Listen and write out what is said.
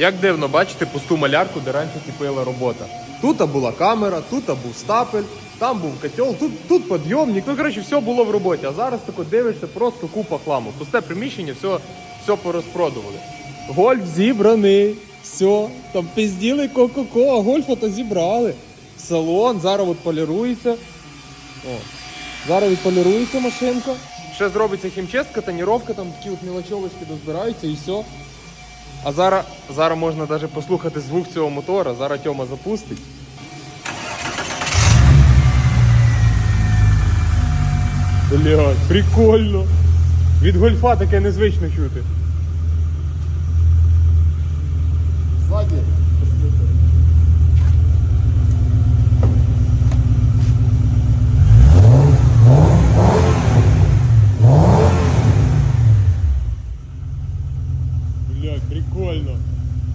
Як дивно бачити пусту малярку, де раніше кипила робота. Тут була камера, тут був стапель, там був котел, тут, тут підйомник. Ну, коротше, все було в роботі. А зараз тако дивишся, просто купа хламу. Пусте приміщення, все, все порозпродували. Гольф зібраний. Все, там пизділи ко-ко-ко, а гольфа то зібрали. Салон, зараз от полірується. О. Зараз відполірується машинка. Ще зробиться хімчистка, тоніровка, там такі от мілочовочки дозбираються і все. А зараз, зараз можна навіть послухати звук цього мотора. Зараз Тьома запустить. Блядь, прикольно. Від гольфа таке незвично чути. так, прикольно.